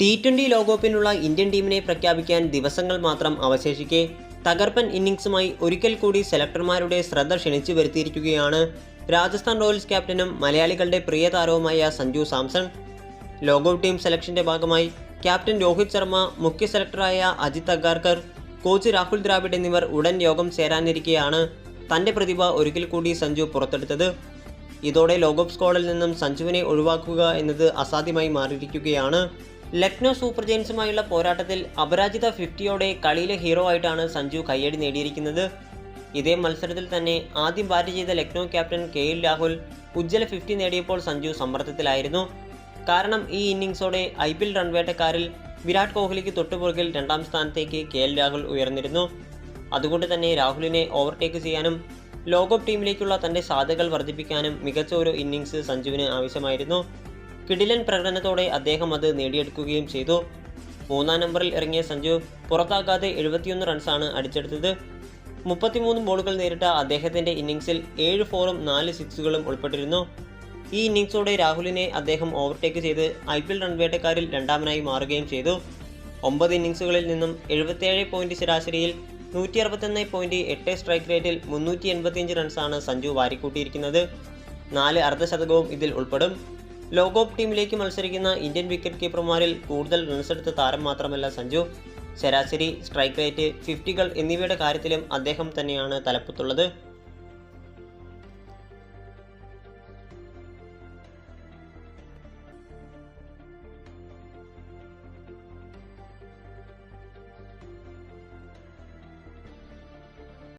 T twenty ലോകകപ്പിനുള്ള Indian ടീമിനെ പ്രഖ്യാപിക്കാൻ ദിവസങ്ങൾ മാത്രം അവശേഷിക്കെ തകർപ്പൻ ഇന്നിംഗ്സുമായി ഒരിക്കൽ കൂടി സെലക്ടർമാരുടെ ശ്രദ്ധ ക്ഷണിച്ചു വരുത്തിയിരിക്കുകയാണ് രാജസ്ഥാൻ റോയൽസ് ക്യാപ്റ്റനും മലയാളികളുടെ പ്രിയ താരവുമായ സഞ്ജു സാംസൺ. ലോകകപ്പ് ടീം സെലക്ഷന്റെ ഭാഗമായി ക്യാപ്റ്റൻ രോഹിത് ശർമ്മ മുഖ്യ സെലക്ടറായ അജിത് അഗാർക്കർ കോച്ച് രാഹുൽ ദ്രാവിഡ് എന്നിവർ ഉടൻ യോഗം ചേരാനിരിക്കെയാണ് തന്റെ പ്രതിഭ ഒരിക്കൽ കൂടി സഞ്ജു പുറത്തെടുത്തത്. ഇതോടെ ലോകോപ് സ്ക്വാഡിൽ നിന്നും സഞ്ജുവിനെ ഒഴിവാക്കുക എന്നത് അസാധ്യമായി മാറിയിരിക്കുകയാണ്. ലക്നൗ സൂപ്പർ ജയൻസുമായുള്ള പോരാട്ടത്തിൽ അപരാജിത ഫിഫ്റ്റിയോടെ കളിയിലെ ഹീറോ ആയിട്ടാണ് സഞ്ജു കയ്യടി നേടിയിരിക്കുന്നത്. ഇതേ മത്സരത്തിൽ തന്നെ ആദ്യം ബാറ്റ് ചെയ്ത Lucknow captain K L Rahul ഉജ്ജ്വല ഫിഫ്റ്റി നേടിയപ്പോൾ സഞ്ജു സമ്മർദ്ദത്തിലായിരുന്നു. കാരണം ഈ ഇന്നിങ്സോടെ ഐ പി എൽ റൺവേട്ടക്കാരിൽ വിരാട് കോഹ്ലിക്ക് തൊട്ടുപുറകിൽ രണ്ടാം സ്ഥാനത്തേക്ക് കെ എൽ രാഹുൽ ഉയർന്നിരുന്നു. അതുകൊണ്ട് തന്നെ രാഹുലിനെ ഓവർടേക്ക് ചെയ്യാനും ലോകകപ്പ് ടീമിലേക്കുള്ള തന്റെ സാധ്യതകൾ വർദ്ധിപ്പിക്കാനും മികച്ച ഒരു ഇന്നിങ്സ് സഞ്ജുവിന് ആവശ്യമായിരുന്നു. കിടിലൻ പ്രകടനത്തോടെ അദ്ദേഹം അത് നേടിയെടുക്കുകയും ചെയ്തു. മൂന്നാം നമ്പറിൽ ഇറങ്ങിയ സഞ്ജു പുറത്താക്കാതെ എഴുപത്തിയൊന്ന് റൺസാണ് അടിച്ചെടുത്തത്. മുപ്പത്തിമൂന്ന് ബോളുകൾ നേരിട്ട അദ്ദേഹത്തിന്റെ ഇന്നിംഗ്സിൽ ഏഴ് ഫോറും നാല് സിക്സുകളും ഉൾപ്പെട്ടിരുന്നു. ഈ ഇന്നിംഗ്സോടെ രാഹുലിനെ അദ്ദേഹം ഓവർടേക്ക് ചെയ്ത് ഐ പി എൽ റൺവേട്ടക്കാരിൽ രണ്ടാമനായി മാറുകയും ചെയ്തു. ഒമ്പത് ഇന്നിംഗ്സുകളിൽ നിന്നും എഴുപത്തിയേഴ് പോയിന്റ് ശരാശരിയിൽ നൂറ്റി അറുപത്തൊന്ന് പോയിന്റ് എട്ട് സ്ട്രൈക്ക് റേറ്റിൽ മുന്നൂറ്റി എൺപത്തിയഞ്ച് റൺസാണ് സഞ്ജു വാരിക്കൂട്ടിയിരിക്കുന്നത്. നാല് അർദ്ധശതകവും ഇതിൽ ഉൾപ്പെടും. ലോകകപ്പ് ടീമിലേക്ക് മത്സരിക്കുന്ന ഇന്ത്യൻ വിക്കറ്റ് കീപ്പർമാരിൽ കൂടുതൽ റൺസെടുത്ത താരം മാത്രമല്ല സഞ്ജു. ശരാശരി സ്ട്രൈക്ക് റേറ്റ് ഫിഫ്റ്റികൾ എന്നിവയുടെ കാര്യത്തിലും അദ്ദേഹം തന്നെയാണ് തലപ്പത്തുള്ളത്.